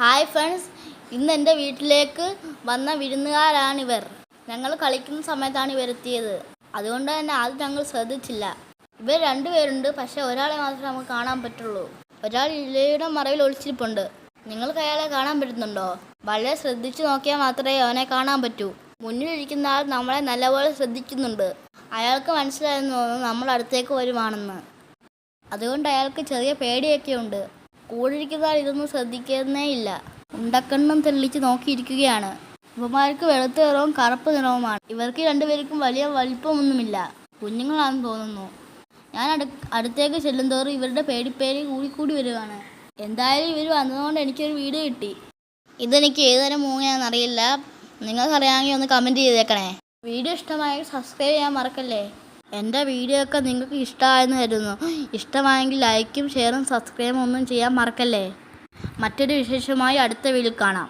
Hi friends ഇന്ന് എന്റെ വീട്ടിലേക്ക് വന്ന വിരുന്നുകാരാണിവർ. ഞങ്ങൾ കളിക്കുന്ന സമയത്താണ് ഇവരെത്തിയത് അതുകൊണ്ട് തന്നെ ആദ്യം ഞങ്ങൾ ശ്രദ്ധിച്ചില്ല. ഇവർ രണ്ടുപേരുണ്ട് പക്ഷെ ഒരാളെ മാത്രമേ നമുക്ക് കാണാൻ പറ്റുള്ളൂ. ഒരാൾ ഇലയുടെ മറവിൽ ഒളിച്ചിരിപ്പുണ്ട്. നിങ്ങൾക്ക് അയാളെ കാണാൻ പറ്റുന്നുണ്ടോ? വളരെ ശ്രദ്ധിച്ചു നോക്കിയാൽ മാത്രമേ അവനെ കാണാൻ പറ്റൂ. മുന്നിലിരിക്കുന്ന ആൾ നമ്മളെ നല്ലപോലെ ശ്രദ്ധിക്കുന്നുണ്ട്. അയാൾക്ക് മനസ്സിലായെന്ന് തോന്നുന്നു നമ്മൾ അടുത്തേക്ക് വരുവാണെന്ന്. അതുകൊണ്ട് അയാൾക്ക് ചെറിയ പേടിയൊക്കെ ഉണ്ട് കൂടിരിക്കുന്ന ആൾ ഇതൊന്നും ശ്രദ്ധിക്കുന്നേ ഇല്ല. ഉണ്ടക്കണ്ണും തെളിച്ച് നോക്കിയിരിക്കുകയാണ്. ഇവമാർക്ക് വെളുത്ത നിറവും കറുപ്പ് നിറവുമാണ്. ഇവർക്ക് രണ്ടുപേർക്കും വലിയ വലിപ്പമൊന്നുമില്ല. കുഞ്ഞുങ്ങളാണെന്ന് തോന്നുന്നു. ഞാൻ അടു അടുത്തേക്ക് ചെല്ലുന്തോറും ഇവരുടെ പേടിപ്പേര് കൂടിക്കൂടി വരികയാണ് എന്തായാലും ഇവർ വന്നതുകൊണ്ട് എനിക്കൊരു വീട് കിട്ടി. ഇതെനിക്ക് ഏതുതരം മൂങ്ങയാണെന്ന് അറിയില്ല. നിങ്ങൾക്കറിയാമെങ്കിൽ ഒന്ന് കമന്റ് ചെയ്തേക്കണേ. വീഡിയോ ഇഷ്ടമായെങ്കിൽ സബ്സ്ക്രൈബ് ചെയ്യാൻ മറക്കല്ലേ? എന്റെ വീഡിയോ ഒക്കെ നിങ്ങൾക്ക് ഇഷ്ടമായെന്ന് കരുതുന്നു. ഇഷ്ടമായെങ്കിൽ ലൈക്കും ഷെയറും സബ്സ്ക്രൈബും ഒന്നും ചെയ്യാൻ മറക്കല്ലേ? മറ്റൊരു വിശേഷമായി അടുത്ത വീഡിയോ കാണാം.